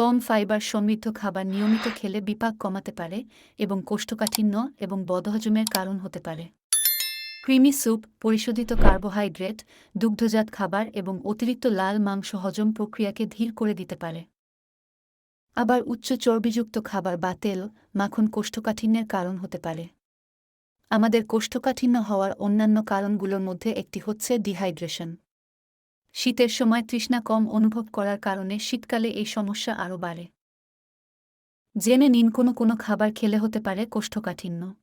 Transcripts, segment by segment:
কম fibre সমৃদ্ধ খাবার নিয়মিত খেলে বিপাক কমাতে পারে এবং কোষ্ঠকাঠিন্য এবং বদহজমের কারণ হতে পারে। ক্রিমি স্যুপ, পরিশোধিত কার্বোহাইড্রেট, দুগ্ধজাত খাবার এবং অতিরিক্ত লাল মাংস হজম প্রক্রিয়াকে ধীর করে দিতে পারে। আবার উচ্চ চর্বিযুক্ত খাবার বা তেল মাখন কোষ্ঠকাঠিন্যের কারণ হতে পারে। আমাদের কোষ্ঠকাঠিন্য হওয়ার অন্যান্য কারণগুলোর মধ্যে একটি হচ্ছে ডিহাইড্রেশন। শীতের সময় তৃষ্ণা কম অনুভব করার কারণে শীতকালে এই সমস্যা আরও বাড়ে। জেনে নিন কোনো কোনো খাবার খেলে হতে পারে কোষ্ঠকাঠিন্য।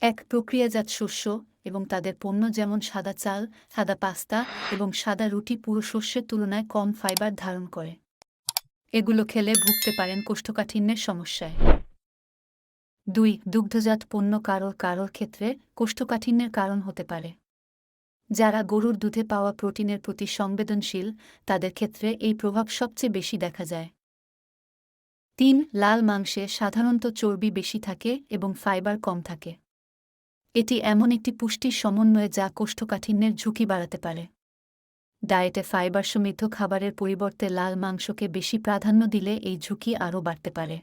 এক, প্রক্রিয়াজাত শস্য এবং তাদের পণ্য যেমন সাদা চাল, সাদা পাস্তা এবং সাদা রুটি পুরো শস্যের তুলনায় কম ফাইবার ধারণ করে। এগুলো খেলে ভুগতে পারেন কোষ্ঠকাঠিন্যের সমস্যায়। দুই, দুগ্ধজাত পণ্য কারোর কারোর ক্ষেত্রে কোষ্ঠকাঠিন্যের কারণ হতে পারে। যারা গরুর দুধে পাওয়া প্রোটিনের প্রতি সংবেদনশীল, তাদের ক্ষেত্রে এই প্রভাব সবচেয়ে বেশি দেখা যায়। তিন, লাল মাংসে সাধারণত চর্বি বেশি থাকে এবং ফাইবার কম থাকে। এটি এমন একটি পুষ্টির সমন্বয়ে যা কোষ্ঠকাঠিন্যের ঝুঁকি বাড়াতে পারে। ডায়েটে ফাইবার সমৃদ্ধ খাবারের পরিবর্তে লাল মাংসকে বেশি প্রাধান্য দিলে এই ঝুঁকি আরও বাড়তে পারে।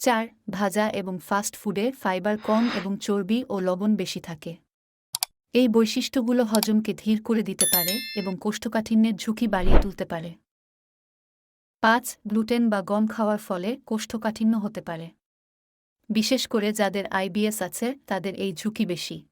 চার, ভাজা এবং ফাস্ট ফুডে ফাইবার কম এবং চর্বি ও লবণ বেশি থাকে। এই বৈশিষ্ট্যগুলো হজমকে ধীর করে দিতে পারে এবং কোষ্ঠকাঠিন্যের ঝুঁকি বাড়িয়ে তুলতে পারে। পাঁচ, গ্লুটেন বা গম খাওয়ার ফলে কোষ্ঠকাঠিন্য হতে পারে। বিশেষ করে যাদের আইবিএস আছে, তাদের এই ঝুঁকি বেশি।